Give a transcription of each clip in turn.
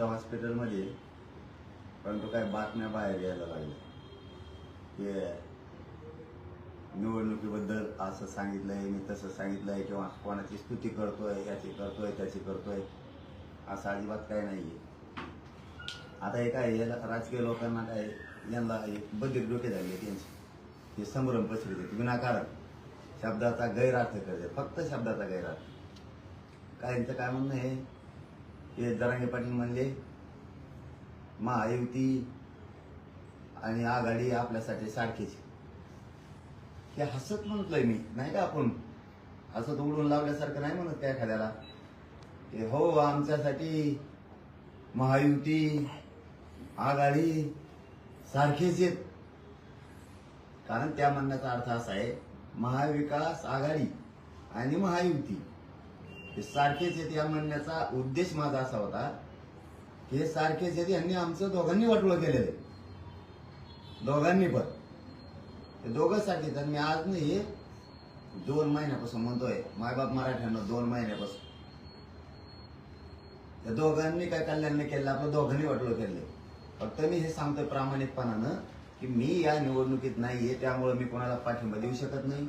इथं हॉस्पिटलमध्ये परंतु काय बातम्या बाहेर यायला लागल्या. की निवडणुकीबद्दल असं सांगितलंय मी तसं सांगितलंय किंवा कोणाची स्तुती करतोय याची करतोय त्याची करतोय असं अजिबात काही नाहीये. आता हे काय याला राजकीय लोकांना काय यांना एक बधीर डोके झाले त्यांची. ते संभ्रम पसरते विनाकारण. शब्दाचा गैरअर्थ करते. फक्त शब्दाचा गैरअर्थ. यांचं काय म्हणणं आहे? ते जरांगे पाटील म्हणले महायुती आणि आघाडी आपल्यासाठी सारखीच हे हसत म्हणतोय मी नाही का आपण? हसत उडून लावल्यासारखं नाही म्हणत त्या एखाद्याला? की हो आमच्यासाठी महायुती आघाडी सारखेच आहेत. कारण त्या म्हणण्याचा अर्थ असा आहे महाविकास आघाडी आणि महायुती. हे सारखेच आहेत या म्हणण्याचा उद्देश माझा असा होता की हे सारखेच आहेत यांनी आमचं दोघांनी वाटोळं केलेलं आहे. दोघांनी पण. ते दोघं सारखेच आणि मी आज नाही दोन महिन्यापासून म्हणतोय मायबाप मराठ्यांना दोन महिन्यापासून. त्या दोघांनी काय कल्याण नाही केलं आपलं दोघांनी वाटोळं केले फक्त मी हे सांगतोय प्रामाणिकपणानं की मी या निवडणुकीत नाहीये त्यामुळे मी कोणाला पाठिंबा देऊ शकत नाही.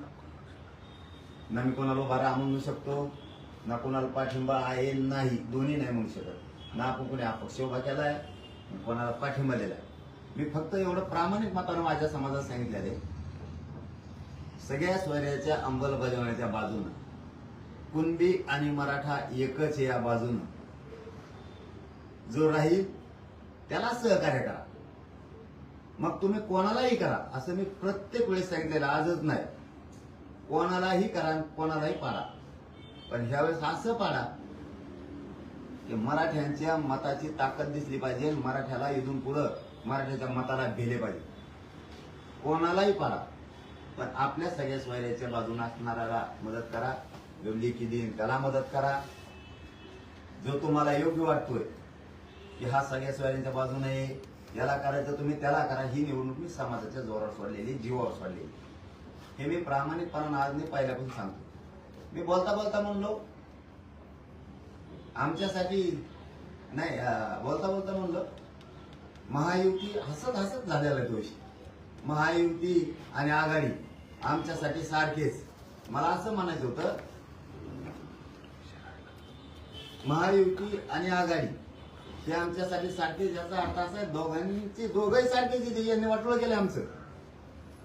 ना मी कोणाला उभा राहा म्हणू शकतो. ना कोणाला पाठिंबा आहे नाही. दोन्ही नाही म्हणू शकत. ना आपण कोणी अपक्ष उभा केला आहे कोणाला पाठिंबा दिलाय. मी फक्त एवढं प्रामाणिक मतानं माझ्या समाजात सांगितलं आहे. सगळ्या स्वैर्याच्या अंमलबजावण्याच्या बाजूनं कुणबी आणि मराठा एकच या बाजूनं. जो राहील त्याला सहकार्य करा. मग तुम्ही कोणालाही करा असं मी प्रत्येक वेळेस सांगितलेलं आजच नाही. कोणालाही करा कोणालाही पाडा. पण ह्यावेळेस असं पाडा. की मराठ्यांच्या मताची ताकद दिसली पाहिजे मराठ्याला इथून पुढं मराठ्याच्या मताला भेले पाहिजे. कोणालाही पाडा. पण आपल्या सगळ्या स्वैर्याच्या बाजूने असणाऱ्याला मदत करा. जो लेखी देईन त्याला मदत करा. जो तुम्हाला योग्य वाटतोय की हा सगळ्या स्वैर्यांच्या बाजूने आहे, याला करायचं तुम्ही त्याला करा. ही निवडणूक मी समाजाच्या जोरावर सोडलेली जीवावर सोडलेली. हे मी प्रामाणिकपणा आज मी पहिल्यापासून सांगतो मी बोलता बोलता म्हणलो आमच्यासाठी नाही बोलता बोलता म्हणलं महायुती हसत हसत झालेला दोष महायुती आणि आघाडी आमच्यासाठी सारखेच. मला असं म्हणायचं होतं महायुती आणि आघाडी हे आमच्यासाठी सारखेच याचा अर्थ असा आहे दोघांची दोघंही सारखेच इथे यांनी वाटलं केलं आमचं.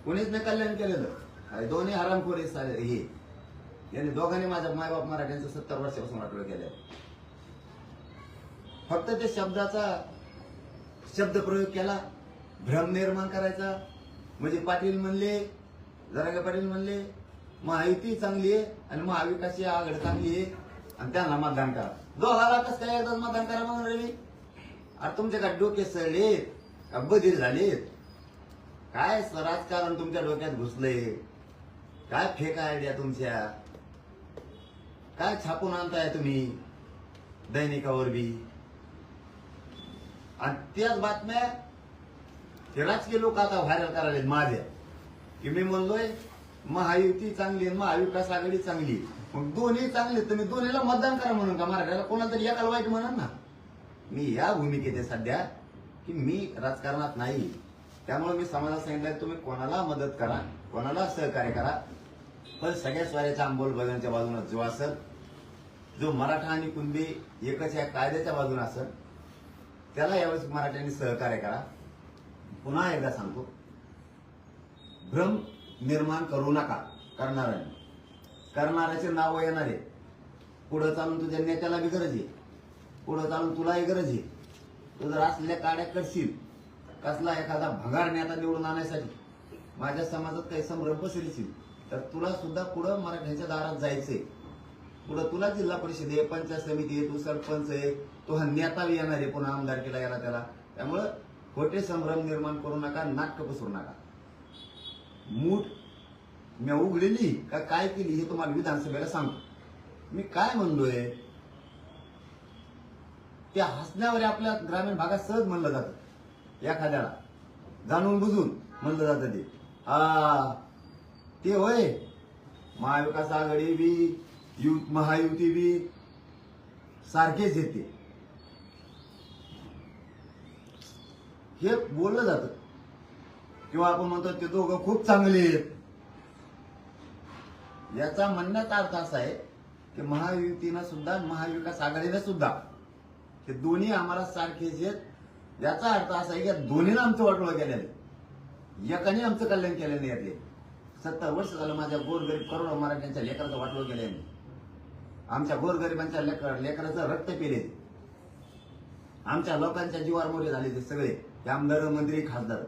कोणीच नाही कल्याण केलेलं. दोन्ही हरामखोरी हे. यांनी दोघांनी माझ्या मायबाप मराठ्यांचं सत्तर वर्षापासून वाटलं केलं फक्त ते शब्दाचा शब्द प्रयोग केला भ्रम निर्माण करायचा. म्हणजे पाटील म्हणले जरांगे पाटील म्हणले महायुती चांगली आहे आणि महाविकासची आघाडी चांगली आहे. आणि त्यांना मतदान करा. दोघाला कसं काय एकदाच मतदान करा म्हणून रवी? अरे तुमच्या का डोके सळलेत का बधीर झालेत? काय राजकारण तुमच्या डोक्यात घुसलंय? काय फेक आयडिया तुमच्या? काय छापून आणताय तुम्ही? दैनिकावर बी. आणि त्याच बातम्या ते राजकीय लोक आता व्हायरल करायला माझ्या. की मी म्हणलोय महायुती चांगली महाविकास आघाडी चांगली. आहे. मग दोन्ही चांगले तुम्ही दोन्हीला मतदान करा म्हणून का? मराठ्याला कोणाला तरी एकाला वाईट म्हणून ना. मी या भूमिकेत आहे सध्या की मी राजकारणात नाही. त्यामुळे मी समाजाला सांगितलं तुम्ही कोणाला मदत करा कोणाला सहकार्य करा पण सगळ्या स्वाऱ्याच्या अंमलबजावणीच्या बाजूने जो असेल जो मराठा आणि कुणबी एकच या कायद्याच्या बाजूने असेल त्याला यावेळेस मराठ्यांनी सहकार्य करा. पुन्हा एकदा सांगतो भ्रम निर्माण करू नका करणाऱ्यांनी. करणाऱ्याचे नाव येणार आहे पुढं चालून तुझ्या नेत्याला बी गरज आहे. पुढं चालून तुलाही गरज आहे. तू जर असलेल्या काड्या करशील कसला एखादा भगार नेता निवडून आणण्यासाठी माझ्या समाजात काही संभ्रम पसरशील. तर तुला सुद्धा पुढं मराठ्यांच्या दारात जायचंय. पुढं तुला जिल्हा परिषद आहे पंचायत समिती आहे तू सरपंच आहे तो हा नेता येणार आहे पुन्हा आमदार केला गेला त्याला. त्यामुळं खोटे संभ्रम निर्माण करू नका नाटक पसरू नका. मूठ मी उघडलेली का काय केली हे तुम्हाला विधानसभेला सांगतो. मी काय म्हणलोय त्या हसण्यावर आपल्या ग्रामीण भागात सहज म्हणलं जातं. एखाद्याला जाणून बुजून म्हणलं जातं ते. हा ते होय. महाविकास आघाडी बी यु महायुती बी सारखेच येते हे बोललं जातं. किंवा आपण म्हणतो ते दोघं खूप चांगले आहेत. याचा म्हणण्याचा अर्थ असा आहे की महायुतीनं सुद्धा महाविकास आघाडीनं सुद्धा हे दोन्ही आम्हाला सारखेच आहेत. याचा अर्थ असा आहे की दोन्हीनं आमचं वाटोळं केलेलं एकाने आमचं कल्याण केलं नाही यातले. सत्तर वर्ष झालं माझ्या गोरगरीब करोडो मराठ्यांच्या लेकराचं वाटोळं केलं आमच्या गोरगरिबांच्या लेकर लेकराचं रक्त पिले. आमच्या लोकांच्या जीवावर मोरे झाले ते सगळे. ते आमदार मंत्री खासदार.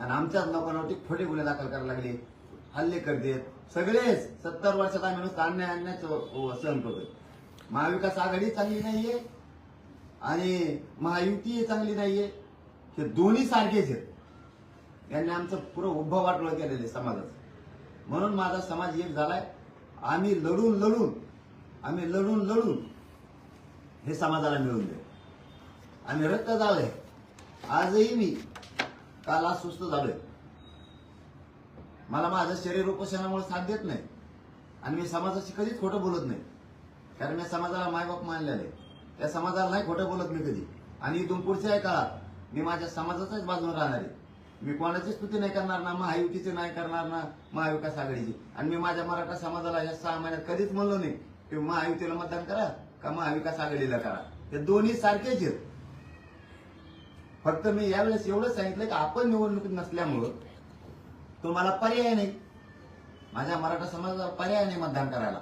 आणि आमच्याच लोकांवरती खोटे गुन्हे दाखल करायला लागले. हल्ले करतेत सगळेच सत्तर वर्षात आम्ही नुसतं अन्याय अन्यायच सहन करतोय. महाविकास आघाडी चांगली नाहीये. आणि महायुती चांगली नाहीये. हे दोन्ही सारखेच आहेत. यांनी आमचं पुरं उभं वाटलं केलेलं आहे समाजाचं. म्हणून माझा समाज एक झालाय. आम्ही लढून लढून आम्ही लढून लढून हे समाजाला मिळवून दे आम्ही रक्त झालोय आजही मी काल अस्वस्थ झालोय. मला माझं शरीर उपोषणामुळे साथ देत नाही. आणि मी समाजाशी कधीच खोटं बोलत नाही. कारण मी समाजाला मायबाप मानलेलं. आहे त्या समाजाला नाही खोटं बोलत मी कधी. आणि इथून पुढच्या काळात मी माझ्या समाजाच्याच बाजून राहणार आहे. मी कोणाची स्तुती नाही करणार ना महायुतीची नाही करणार ना महाविकास आघाडीची. आणि मी माझ्या मराठा समाजाला या सहा महिन्यात कधीच म्हणलो नाही की महायुतीला मतदान करा का महाविकास आघाडीला करा. हे दोन्ही सारखेच आहेत. फक्त मी यावेळेस एवढं सांगितलं की आपण निवडणुकीत नसल्यामुळं तुम्हाला पर्याय नाही. माझ्या मराठा समाजाला पर्याय नाही मतदान करायला.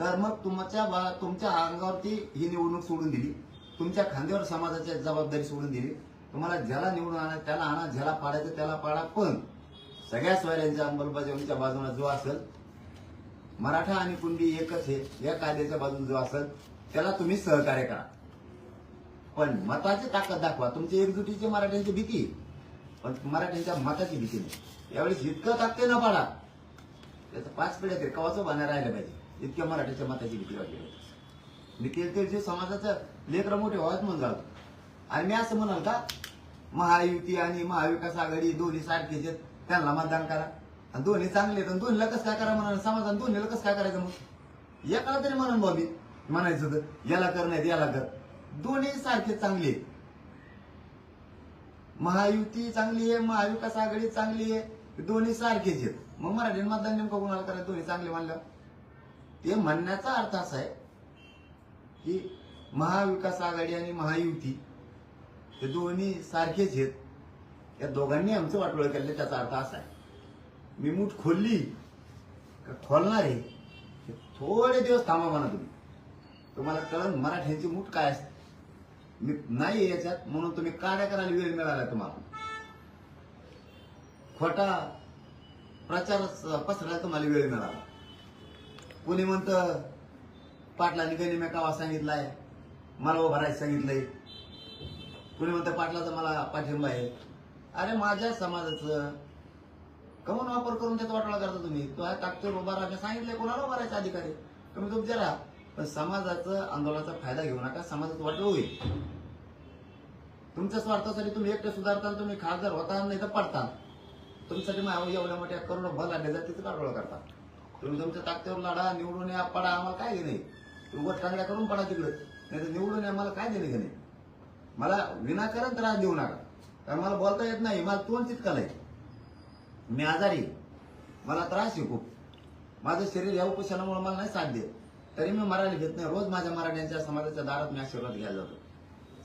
तर मग तुमच्या बा- तुमच्या अंगावरती ही निवडणूक सोडून दिली. तुमच्या खांद्यावर समाजाची जबाबदारी सोडून दिली. तुम्हाला ज्याला निवडून आणा त्याला आणा ज्याला पाडायचं त्याला पाडा पण सगळ्या सोयऱ्यांच्या अंमलबजावणीच्या बाजूला जो असेल मराठा आणि कुंडी एकच हे या कायद्याच्या बाजूला जो असेल त्याला तुम्ही सहकार्य करा. पण मताची ताकद दाखवा. तुमची एकजुटीची मराठ्यांची भीती पण मराठ्यांच्या मताची भीती नाही. यावेळेस इतकं ताकते न पाडा त्याचं पाच पिढ्या तरी कवाचं बाहेर राहिलं पाहिजे. इतक्या मराठ्याच्या मताची भीती वाटली मी ते ते जे समाजाचं लेकर मोठे व्हावत म्हणून जातो आणि मी असं म्हणाल का महायुती आणि महाविकास आघाडी दोन्ही सारखेच आहेत. त्यांना मतदान करा. आणि दोन्ही चांगले आहेत. आणि दोन्हीला कसं काय करा म्हणाल? समाजाने दोन्हीला कसं काय करायचं मग? एकाला तरी म्हणून बॉबी म्हणायचं तर याला कर नाही याला कर. दोन्ही सारखे चांगले आहेत. महायुती चांगली आहे महाविकास आघाडी चांगली आहे दोन्ही सारखेच आहेत. मग मराठी मतदान नेमकं कोणाला करायचं? दोन्ही चांगले मानलं ते म्हणण्याचा अर्थ असा आहे की महाविकास आघाडी आणि महायुती हे दोन्ही सारखेच आहेत. या दोघांनी आमचं वाटोळ केलं त्याचा अर्थ असा आहे. मी मूठ खोलली का खोलणार आहे? हे थोडे दिवस थांबा म्हणा तुम्ही. तुम्हाला कळण मराठ्यांची मूठ काय असते? मी नाही याच्यात म्हणून तुम्ही काड्या करायला वेळ मिळाला तुम्हाला. खोटा प्रचार पसरायला तुम्हाला वेळ मिळाला. कुणी म्हणतं पाटलांनी गनिम्या कावा सांगितलाय मला उभं राहायचं सांगितलंय. कुणी म्हणतं पाटलाचा मला पाठिंबा आहे. अरे माझ्या समाजाचं कमून वापर करून त्याचा वाटोळा करता तुम्ही. तो आहे ताकदीवर उभा राहा सांगितलंय कोणाला उभा राहायचा अधिकारी? तुम्ही तुमच्या राहा. पण समाजाचं आंदोलनाचा फायदा घेऊ नका समाजात वाटलं होईल. तुमच्या स्वार्थासाठी तुम्ही एकटे सुधारता तुम्ही खासदार होता नाही तर पडता तुमच्यासाठी मग एवढ्या मोठ्या करून भल आणले जात तिथं काढोळा करता? तुम्ही तुमच्या ताकदीवर लढा निवडून या पडा आम्हाला काय घेणे तुम्ही वर टांगड्या करून पडा तिकडे. नाही तर निवडून आम्हाला काय देणे घेणे? मला विनाकारण त्रास देऊ नका. कारण मला बोलता येत नाही. मला तोंड चितकाल आहे मी आजारी मला त्रास आहे खूप. माझं शरीर या उपोषणामुळे मला नाही साथ देत. तरी मी मराठी घेत नाही. रोज माझ्या मराठ्यांच्या समाजाच्या दारात मी आशीर्वाद घ्यायला जातो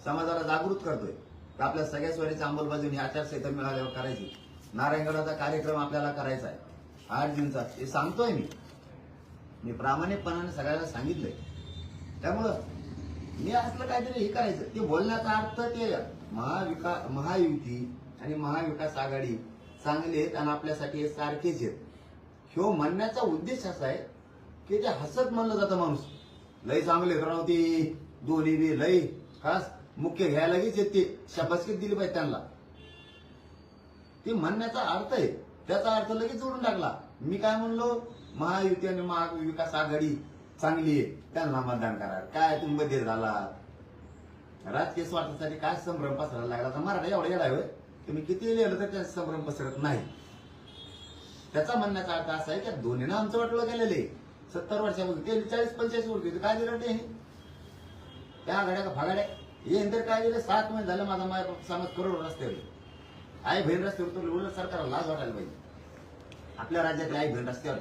समाजाला जागृत करतोय. तर आपल्या सगळ्या स्वरीची अंमलबजावणी आचारसंहिता मिळाल्यावर करायची. नारायणगडाचा कार्यक्रम आपल्याला करायचा आहे. आठ दिवसात. हे सांगतोय मी. मी प्रामाणिकपणाने सगळ्याला सांगितलंय. त्यामुळं मी असलं काहीतरी हे करायचं. ते बोलण्याचा अर्थ ते महाविका महायुती आणि महाविकास आघाडी चांगले आहेत आणि आपल्यासाठी हे सारखेच आहेत. ह्यो म्हणण्याचा उद्देश असा आहे की ते हसत म्हणलं जातं माणूस. लय चांगले राव ते. दोन्ही बी लय खास मुख्य घ्यायला लगेच येते ते दिली पाहिजे त्यांना. ते म्हणण्याचा अर्थ आहे. त्याचा अर्थ लगेच जोडून टाकला. मी काय म्हणलो? महायुती आणि महाविकास आघाडी चांगली आहे. त्यांना मतदान करा काय तुम्ही मध्ये झाला राजकीय स्वार्थासाठी काय संभ्रम पसरायला लागला? तर मराठा एवढा येडा होय. तुम्ही किती लिहिलं तर त्याचा संभ्रम पसरत नाही. त्याचा म्हणण्याचा अर्थ असा आहे की दोन्हीनं आमचं वाटलं गेलेलं आहे. सत्तर वर्षापूर्वी ते चाळीस पंचेचाळीस वर्षी काय दिलं ते त्या आघाड्या का फागाड्या? हे नंतर काय दिलं? सात महिने झालं माझा माय समाज करोड रस्त्यावर आई बहीण रस्त्यावर उतरली उलट सरकारला लाज वाटायला पाहिजे. आपल्या राज्यातले आई बहीण रस्त्यावर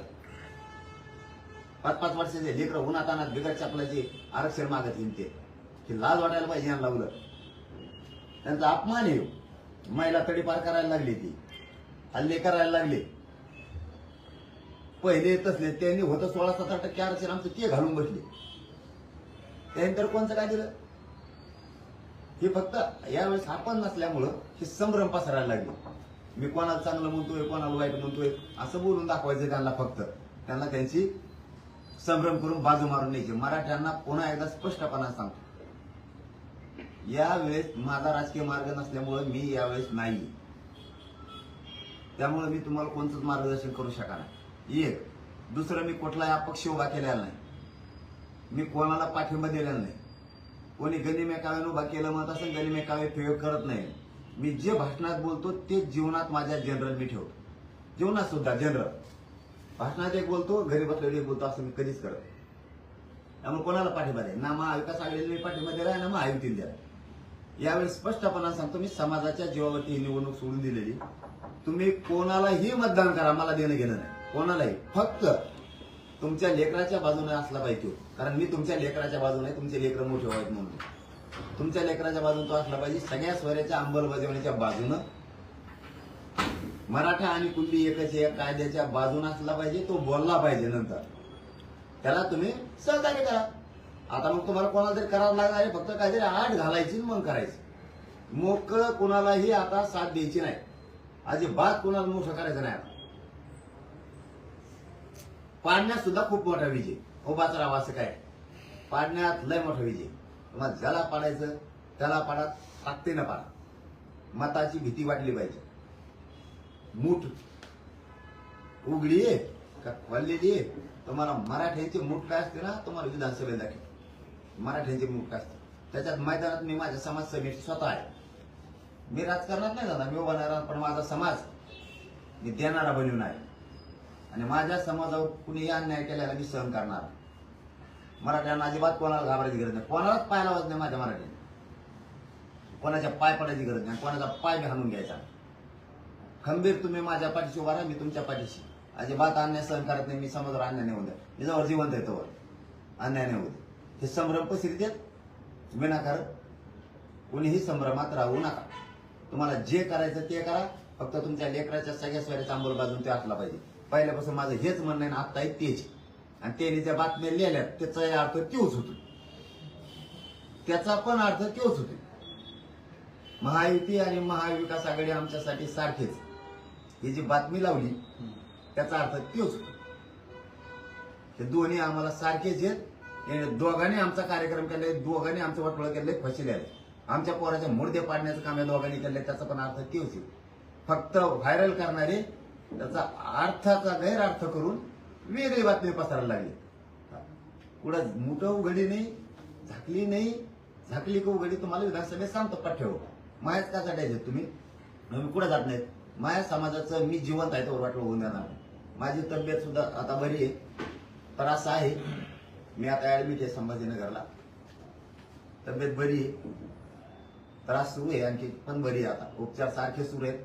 पाच पाच वर्षाचे लेकरं उन्हातानात बिगर चपलाचे आरक्षण मागत येईन ते. लाज वाटायला पाहिजे यांना लावलं. त्यांचा अपमान आहे हो. महिला तडीपार करायला लागली ती. हल्ले करायला लागले. पहिले तसले त्यांनी होतं सोळा सतरा टक्के आरक्षण आमचं ते घालून बसले. त्यानंतर कोणचं काय दिलं? हे फक्त यावेळेस आपण नसल्यामुळं हे संभ्रम पसरायला लागले. मी कोणाला चांगलं म्हणतोय कोणाला वाईट म्हणतोय असं बोलून दाखवायचं त्यांना फक्त. त्यांना त्यांची संभ्रम करून बाजू मारून न्यायची. मराठ्यांना पुन्हा एकदा स्पष्टपणा सांगतो. यावेळेस माझा राजकीय मार्ग नसल्यामुळं मी यावेळेस नाही. त्यामुळे मी तुम्हाला कोणतंच मार्गदर्शन करू शकणार एक दुसरं मी कुठलाही अपक्ष उभा केलेला नाही. मी कोणाला पाठिंबा दिलेला नाही. कोणी गनिमे काव्यानं उभा केलं म्हणत असेल गनिमे काव्य प्रयोग करत नाही. मी जे भाषणात बोलतो ते जीवनात माझ्या जनरल मी ठेवतो. जीवनात सुद्धा जनरल भाषणात एक बोलतो घरी बसलेली एक बोलतो असं मी कधीच करत त्यामुळे कोणाला पाठिंबा द्या ना महाविकास आघाडीला मी पाठिंबा दिला ना महायुतीला द्या. यावेळी स्पष्टपणा सांगतो मी समाजाच्या जीवावरती ही निवडणूक सोडून दिलेली. तुम्ही कोणालाही मतदान करा मला देणं घेणं नाही. कोणालाही. फक्त तुमच्या लेकराच्या बाजूने असला पाहिजे कारण मी तुमच्या लेकराच्या बाजूने तुमचे लेकर मोठे व्हावेत म्हणून. तुमच्या लेकराच्या बाजून तो असला पाहिजे. सगळ्या स्वऱ्याच्या अंमलबजावणीच्या बाजूनं मराठा आणि कुल्ली एकच या कायद्याच्या बाजून असला पाहिजे तो बोलला पाहिजे नंतर. त्याला तुम्ही सहकार्य करा. आता मग तुम्हाला कोणाला तरी करावं लागणार आहे फक्त काहीतरी आठ घालायची मग करायची. मोकळं कुणालाही आता साथ द्यायची नाही. अजिबात कुणाला मोठं करायचं नाही आता. पाडण्यात सुद्धा खूप मोठा विजय. उभाचा राव असं काय? पाडण्यात लय मोठा विजय. मग ज्याला पाडायचं त्याला पाडा ना पाडा. मताची भीती वाटली पाहिजे. मूठ उघडी आहे का खोललेली आहे? तुम्हाला मराठ्यांची मूठ काय असते ना तुम्हाला विधानसभेत दाखव मराठ्यांची मूठ काय असते? त्याच्यात मैदानात मी माझ्या समाज समिती स्वतः आहे. मी राजकारणात नाही जाणार मी उभा राहणार, पण माझा समाज मी देणारा बनवून आहे. आणि माझ्या समाजावर कुणीही अन्याय केल्याला मी सहन करणार मराठ्यांना अजिबात कोणाला घाबरायची गरज नाही. कोणालाच पाय लावायचं नाही माझ्या मराठ्याने. कोणाच्या पाय पडायची गरज नाही कोणाचा पाय बी हाणून घ्यायचा खंबीर तुम्ही माझ्या पाठीशी उभा राहा मी तुमच्या पाठीशी. अजिबात अन्याय सहन करत नाही मी समाजावर अन्याय नाही होऊ द्या मी जवळ जिवंत येतो तोवर. अन्याय नाही होत हे संभ्रम पसरी देत विनाकारण. कोणीही संभ्रमात राहू नका. तुम्हाला जे करायचं ते करा. फक्त तुमच्या लेकराच्या सगळ्या स्वराच्या अंमलबाजून ते असला पाहिजे. पहिल्यापासून माझं हेच म्हणणं आहे आत्ता आहे तेच. आणि त्याने ज्या बातम्या लिहिल्या त्याचा अर्थ तोच होतो. त्याचा पण अर्थ तोच होतो. महायुती आणि महाविकास आघाडी आमच्यासाठी सारखेच. ही जी बातमी लावली त्याचा अर्थ तोच होतो. हे दोन्ही आम्हाला सारखेच आहेत. याने दोघांनी आमचा कार्यक्रम केलाय दोघांनी आमचं वाटोळं केलंय फसिले आहे आमच्या पोराच्या मुर्दे पाडण्याचं काम या दोघांनी केलंय त्याचा पण अर्थ तोच आहे फक्त व्हायरल करणारे त्याचा अर्थाचा गैरअर्थ करून वेगळी बातमी पसरायला लागली. कुठं मोठं उघडी नाही झाकली नाही झाकली का उघडी तुम्हाला विधानसभेत सांगतो पाठ्यव मायाच का चढायचे तुम्ही? मी कुठं जात नाहीत? माझ्या समाजाचं मी जिवंत आहे तर वाटलं होऊन जाणार. माझी तब्येत सुद्धा आता बरी आहे. तर असं आहे. मी आता ऍडमिट आहे संभाजीनगरला. तब्येत बरी आहे. त्रास सुरू आहे आणखी पण बरी आहे आता. उपचार सारखे सुरू आहेत.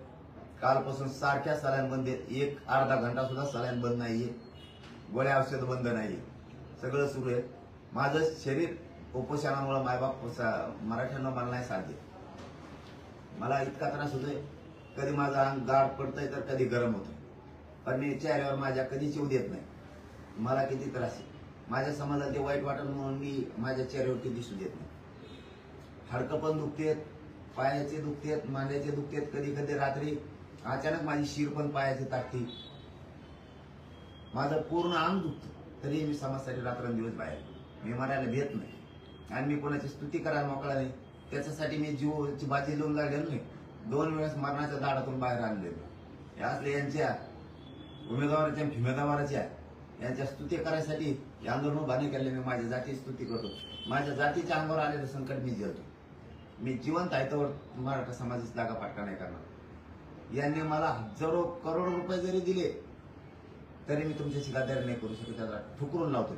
कालपासून सारख्या सलाईन बंद आहेत. एक अर्धा घंटा सुद्धा सलाईन बंद नाहीये. गोळ्या औषध बंद नाहीये. सगळं सुरू आहे. माझं शरीर उपोषणामुळे मायबाप सा- मराठ्यांना मला नाही साथ देत मला इतका त्रास होतोय. कधी माझं अंग गाड पडतंय तर कधी गरम होतंय. पण मी चेहऱ्यावर माझ्या कधी येऊ देत नाही. मला किती त्रास आहे. माझ्या समाजात ते वाईट वाटत म्हणून मी माझ्या चेहऱ्यावरती दिसू देत नाही. हडकं पण दुखतेत पायाचे दुखतेत मांड्याचे दुखतेत कधी कधी रात्री अचानक माझी शिर पण पायाची ताकती माझं पूर्ण अंग दुखतं. तरी मी समाजासाठी रात्रंदिवस बाहेर मी मरायला भेट नाही. आणि मी कोणाची स्तुती करायला मोकळा नाही. त्याच्यासाठी मी जीवची बाजी लावून लागलेलो नाही. दोन वेळेस मरणाच्या दाडातून बाहेर आणलेलं. हे असले यांच्या उमेदवाराच्या फिमेदवाराच्या यांच्या स्तुती करायसाठी हे आंदोलन उभारणी केले. मी माझ्या जातीची स्तुती करतो. माझ्या जातीच्या अंगावर आलेलं संकट मी झेलतो मी जिवंत आहे तर मराठा समाजाची जागा पाटका नाही करणार. यांनी मला हजारो करोड रुपये जरी दिले तरी मी तुमच्याशी गादारी नाही करू शकत. त्याला ठुकरून लावतो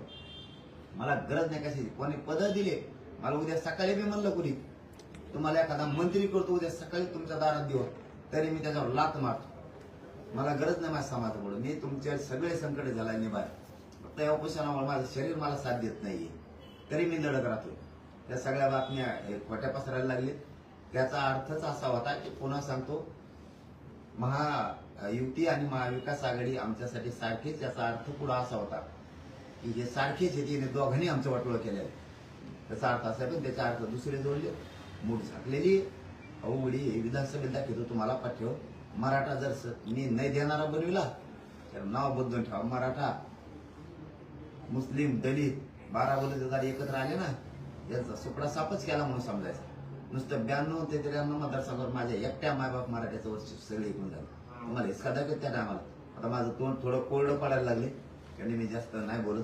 मला गरज नाही कशी. कोणी पद दिले मला उद्या सकाळी मी म्हणलं कुणी तुम्हाला एखादा मंत्री करतो उद्या सकाळी तुमच्या दारात देऊ तरी मी त्याच्यावर लात मारतो. मला गरज नाही माझ्या म्हणून मी तुमच्या सगळे संकट झाला निभाय फक्त या उपोषणामुळे माझं शरीर मला साथ देत नाहीये. तरी मी लढत राहतो त्या सगळ्या बातम्या हे खोट्या पसरायला लागले त्याचा अर्थच असा होता की पुन्हा सांगतो महायुती आणि महाविकास आघाडी आमच्यासाठी सारखीच याचा अर्थ पुढा असा होता की हे सारखेच येते दोघांनी आमचं वाटोळ केलेलं आहे. त्याचा अर्थ असा पण त्याचा अर्थ दुसरे जोडले. मूठ झाकलेली अवघडी हे विधानसभेत दाखवतो तुम्हाला पाठव. मराठा जर मी नाही देणारा बनविला. तर नाव बदलून ठेवा. मराठा मुस्लिम दलित बारा बलुतेदार एकत्र आले ना यांचा सुकडा सापच केला म्हणून समजायचा. नुसतं ब्याण्णव ते त्र्याण्णव मतदारसंघावर माझ्या एकट्या मायबाप मराठ्याचं वर्ष सगळे एकूण झालं. तुम्हाला हिसका दाखवत त्या टायमाला. आता माझं तोंड थोडं कोरडं पडायला लागले. त्याने मी जास्त नाही बोलत.